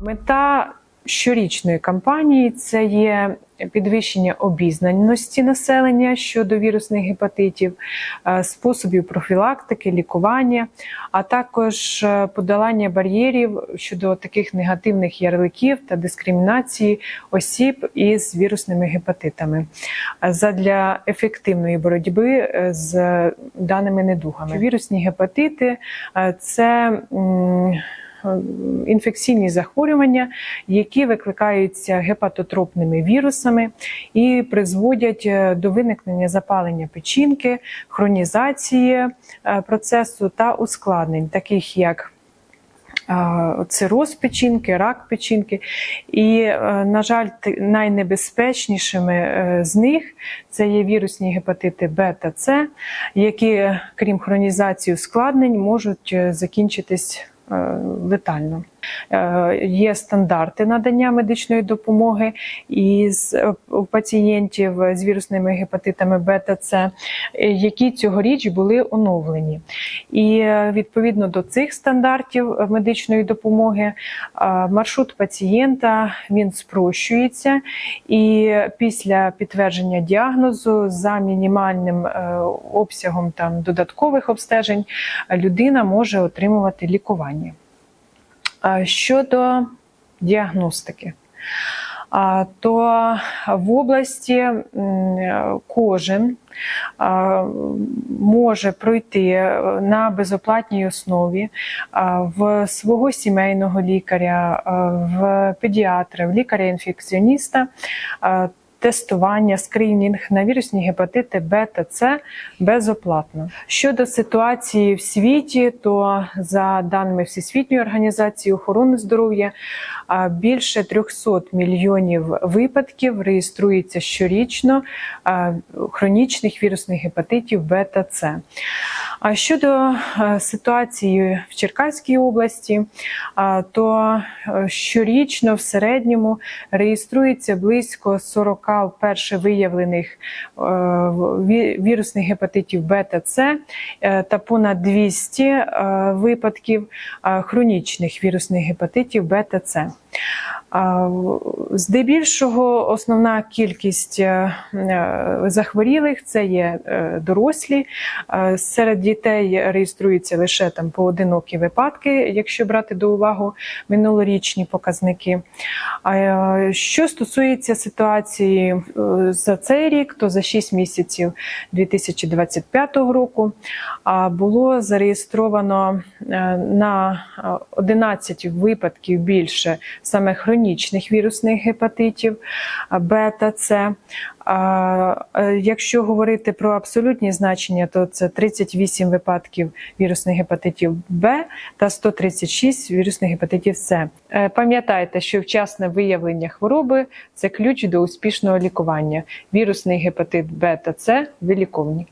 Мета щорічної кампанії це є підвищення обізнаності населення щодо вірусних гепатитів, е, способів профілактики, лікування, а також е, подолання бар'єрів щодо таких негативних ярликів та дискримінації осіб із вірусними гепатитами е, задля ефективної боротьби з даними недугами. Вірусні гепатити це інфекційні захворювання, які викликаються гепатотропними вірусами і призводять е, до виникнення запалення печінки, хронізації е, процесу та ускладнень, таких як е, Цироз печінки, рак печінки, і, е, на жаль, найнебезпечнішими е, з них це є вірусні гепатити Б та С, які, крім хронізації ускладнень, можуть е, закінчитись е, летально. Е, Є стандарти надання медичної допомоги із е, у пацієнтів з вірусними гепатитами Б та С, е, які цьогоріч були оновлені. І е, відповідно до цих стандартів е, медичної допомоги е, маршрут пацієнта він спрощується, і після підтвердження діагнозу за мінімальним е, обсягом там додаткових обстежень е, людина може отримувати лікування. Щодо діагностики, то в області кожен може пройти е, на безоплатній основі в свого сімейного лікаря, в педіатра, в лікаря-інфекціоніста. Тестування, скринінг на вірусні гепатити Б та С безоплатно. Щодо ситуації в світі, то за даними Всесвітньої організації охорони здоров'я, більше 300 мільйонів випадків реєструється щорічно хронічних вірусних гепатитів Б та С. А щодо е, ситуації в Черкаській області, то е, щорічно в середньому реєструється близько 40 вперше виявлених е, вірусних гепатитів Б та понад 200 е, випадків хронічних вірусних гепатитів Б та С. А, в- Здебільшого основна кількість е, е, захворілих це є е, дорослі. Серед дітей реєструються лише там поодинокі випадки, якщо брати до уваги минулорічні показники. Що стосується ситуації за цей рік, то за 6 місяців 2025 року було зареєстровано на е, 11 випадків більше саме хронічних вірусних гепатитів а, Б та С. Е, Якщо говорити про абсолютні значення, то це 38 випадків вірусних гепатитів Б та 136 вірусних гепатитів С. Е, Пам'ятайте, що вчасне виявлення хвороби це ключ до успішного лікування. Вірусний гепатит Б та С виліковні.